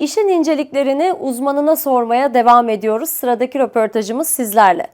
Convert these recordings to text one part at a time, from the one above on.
İşin inceliklerini uzmanına sormaya devam ediyoruz. Sıradaki röportajımız sizlerle.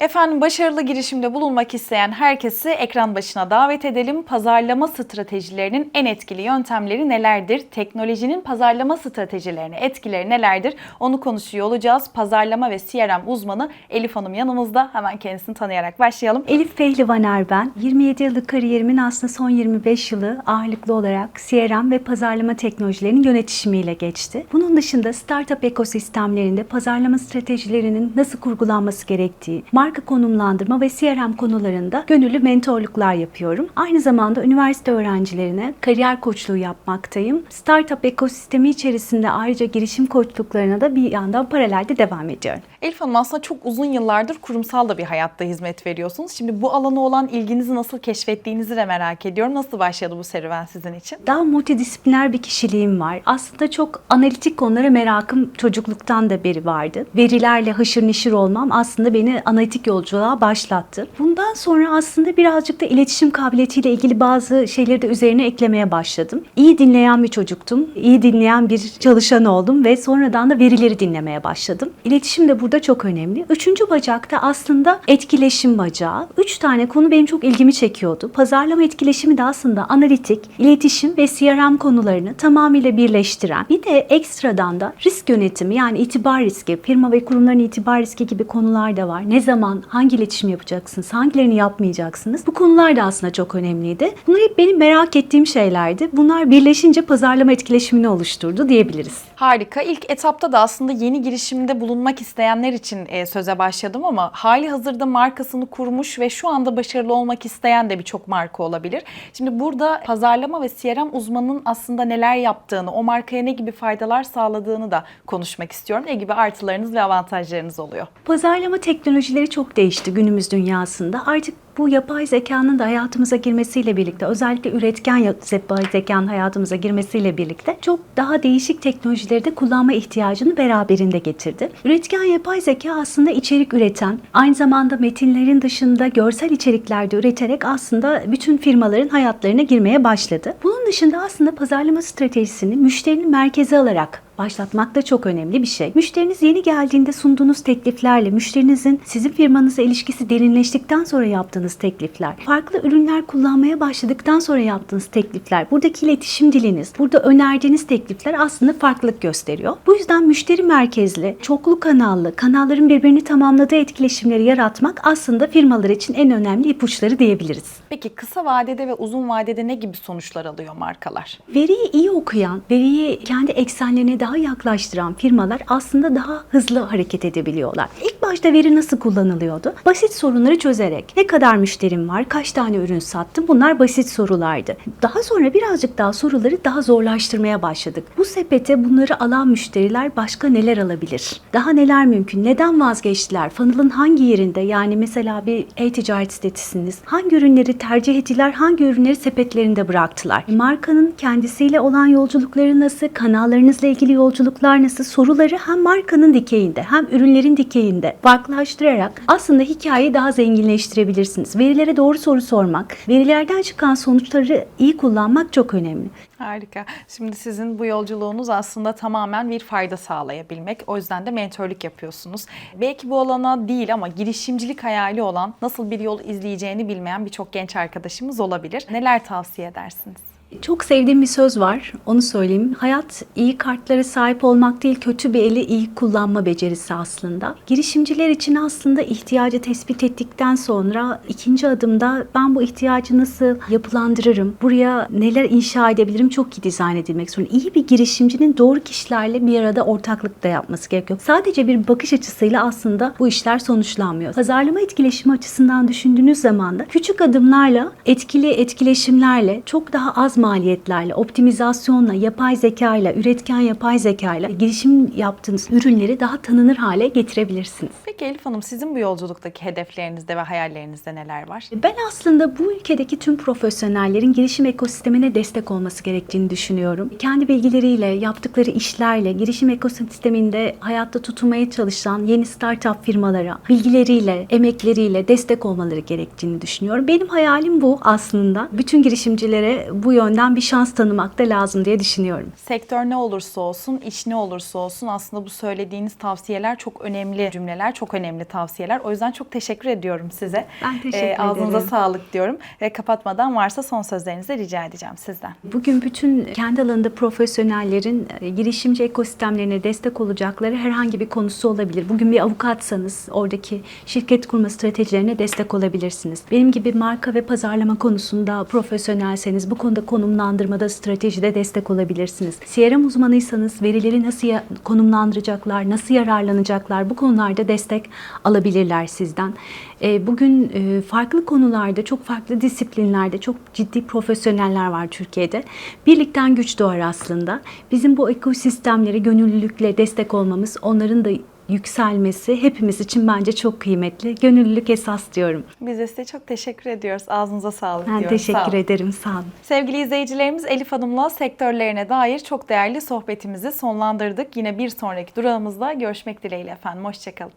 Efendim başarılı girişimde bulunmak isteyen herkesi ekran başına davet edelim. Pazarlama stratejilerinin en etkili yöntemleri nelerdir? Teknolojinin pazarlama stratejilerine etkileri nelerdir? Onu konuşuyor olacağız. Pazarlama ve CRM uzmanı Elif Hanım yanımızda. Hemen kendisini tanıyarak başlayalım. Elif Pehlivaner ben. 27 yıllık kariyerimin aslında son 25 yılı ağırlıklı olarak CRM ve pazarlama teknolojilerinin yönetişimiyle geçti. Bunun dışında startup ekosistemlerinde pazarlama stratejilerinin nasıl kurgulanması gerektiği, marka konumlandırma ve CRM konularında gönüllü mentorluklar yapıyorum. Aynı zamanda üniversite öğrencilerine kariyer koçluğu yapmaktayım. Startup ekosistemi içerisinde ayrıca girişim koçluklarına da bir yandan paralelde devam ediyorum. Elif Hanım aslında çok uzun yıllardır kurumsal da bir hayatta hizmet veriyorsunuz. Şimdi bu alana olan ilginizi nasıl keşfettiğinizi de merak ediyorum. Nasıl başladı bu serüven sizin için? Daha multidisipliner bir kişiliğim var. Aslında çok analitik konulara merakım çocukluktan da beri vardı. Verilerle haşır neşir olmam aslında beni analitik yolculuğa başlattı. Bundan sonra aslında birazcık da iletişim kabiliyetiyle ilgili bazı şeyleri de üzerine eklemeye başladım. İyi dinleyen bir çocuktum. İyi dinleyen bir çalışan oldum ve sonradan da verileri dinlemeye başladım. İletişim de burada çok önemli. Üçüncü bacakta aslında etkileşim bacağı. Üç tane konu benim çok ilgimi çekiyordu. Pazarlama etkileşimi de aslında analitik, iletişim ve CRM konularını tamamıyla birleştiren. Bir de ekstradan da risk yönetimi yani itibar riski, firma ve kurumların itibar riski gibi konular da var. Ne zaman, hangi iletişim yapacaksınız, hangilerini yapmayacaksınız? Bu konular da aslında çok önemliydi. Bunlar hep benim merak ettiğim şeylerdi. Bunlar birleşince pazarlama etkileşimini oluşturdu diyebiliriz. Harika. İlk etapta da aslında yeni girişimde bulunmak isteyenler için e, söze başladım ama hali hazırda markasını kurmuş ve şu anda başarılı olmak isteyen de birçok marka olabilir. Şimdi burada pazarlama ve CRM uzmanının aslında neler yaptığını, o markaya ne gibi faydalar sağladığını da konuşmak istiyorum. Ne gibi artılarınız ve avantajlarınız oluyor? Pazarlama teknolojileri çok değişti günümüz dünyasında. Artık bu yapay zekanın da hayatımıza girmesiyle birlikte özellikle üretken ya- yapay zekanın hayatımıza girmesiyle birlikte çok daha değişik teknolojileri de kullanma ihtiyacını beraberinde getirdi. Üretken yapay zeka aslında içerik üreten, aynı zamanda metinlerin dışında görsel içerikler de üreterek aslında bütün firmaların hayatlarına girmeye başladı. Bunun dışında aslında pazarlama stratejisini müşterinin merkeze alarak başlatmak da çok önemli bir şey. Müşteriniz yeni geldiğinde sunduğunuz tekliflerle, müşterinizin sizin firmanıza ilişkisi derinleştikten sonra yaptığınız teklifler, farklı ürünler kullanmaya başladıktan sonra yaptığınız teklifler, buradaki iletişim diliniz, burada önerdiğiniz teklifler aslında farklılık gösteriyor. Bu yüzden müşteri merkezli, çoklu kanallı, kanalların birbirini tamamladığı etkileşimleri yaratmak aslında firmalar için en önemli ipuçları diyebiliriz. Peki kısa vadede ve uzun vadede ne gibi sonuçlar alıyor markalar? Veriyi iyi okuyan, veriyi kendi eksenlerine daha yaklaştıran firmalar aslında daha hızlı hareket edebiliyorlar. İlk başta veri nasıl kullanılıyordu? Basit sorunları çözerek. Ne kadar müşterim var, kaç tane ürün sattım bunlar basit sorulardı. Daha sonra birazcık daha soruları daha zorlaştırmaya başladık. Bu sepete bunları alan müşteriler başka neler alabilir? Daha neler mümkün? Neden vazgeçtiler? Funnel'ın hangi yerinde? Yani mesela bir e-ticaret sitesiniz. Hangi ürünleri tercih ettiler? Hangi ürünleri sepetlerinde bıraktılar? Markanın kendisiyle olan yolculukları nasıl? Kanallarınızla ilgili yolculuklar nasıl? Soruları hem markanın dikeyinde hem ürünlerin dikeyinde farklılaştırarak aslında hikayeyi daha zenginleştirebilirsiniz. Verilere doğru soru sormak, verilerden çıkan sonuçları iyi kullanmak çok önemli. Harika. Şimdi sizin bu yolculuğunuz aslında tamamen bir fayda sağlayabilmek. O yüzden de mentörlük yapıyorsunuz. Belki bu alana değil ama girişimcilik hayali olan, nasıl bir yol izleyeceğini bilmeyen birçok genç arkadaşımız olabilir. Neler tavsiye edersiniz? Çok sevdiğim bir söz var. Onu söyleyeyim. Hayat iyi kartlara sahip olmak değil, kötü bir eli iyi kullanma becerisi aslında. Girişimciler için aslında ihtiyacı tespit ettikten sonra ikinci adımda ben bu ihtiyacı nasıl yapılandırırım? Buraya neler inşa edebilirim? Çok iyi dizayn edilmek zorunda. İyi bir girişimcinin doğru kişilerle bir arada ortaklık da yapması gerekiyor. Sadece bir bakış açısıyla aslında bu işler sonuçlanmıyor. Pazarlama etkileşimi açısından düşündüğünüz zaman da küçük adımlarla, etkili etkileşimlerle, çok daha az maliyetlerle, optimizasyonla, yapay zekayla, üretken yapay zekayla girişim yaptığınız ürünleri daha tanınır hale getirebilirsiniz. Peki Elif Hanım sizin bu yolculuktaki hedeflerinizde ve hayallerinizde neler var? Ben aslında bu ülkedeki tüm profesyonellerin girişim ekosistemine destek olması gerektiğini düşünüyorum. Kendi bilgileriyle, yaptıkları işlerle, girişim ekosisteminde hayatta tutunmaya çalışan yeni startup firmalara, bilgileriyle, emekleriyle destek olmaları gerektiğini düşünüyorum. Benim hayalim bu aslında. Bütün girişimcilere bu yönde yönden bir şans tanımak da lazım diye düşünüyorum. Sektör ne olursa olsun, iş ne olursa olsun aslında bu söylediğiniz tavsiyeler çok önemli cümleler, çok önemli tavsiyeler. O yüzden çok teşekkür ediyorum size. Ee, Ben teşekkür Ağzınıza ederim. sağlık diyorum. Ve kapatmadan varsa son sözlerinizi rica edeceğim sizden. Bugün bütün kendi alanında profesyonellerin e, girişimci ekosistemlerine destek olacakları herhangi bir konusu olabilir. Bugün bir avukatsanız oradaki şirket kurma stratejilerine destek olabilirsiniz. Benim gibi marka ve pazarlama konusunda profesyonelseniz bu konuda konumlandırmada stratejide destek olabilirsiniz. CRM uzmanıysanız verileri nasıl konumlandıracaklar, nasıl yararlanacaklar bu konularda destek alabilirler sizden. E, Bugün e, farklı konularda, çok farklı disiplinlerde çok ciddi profesyoneller var Türkiye'de. Birlikten güç doğar aslında. Bizim bu ekosistemlere gönüllülükle destek olmamız, onların da yükselmesi hepimiz için bence çok kıymetli. Gönüllülük esas diyorum. Biz de size çok teşekkür ediyoruz. Ağzınıza sağlık Ben diyorum. Sağ teşekkür olun. ederim. Sağ olun. Sevgili izleyicilerimiz Elif Hanım'la sektörlerine dair çok değerli sohbetimizi sonlandırdık. Yine bir sonraki durağımızda görüşmek dileğiyle efendim. Hoşçakalın.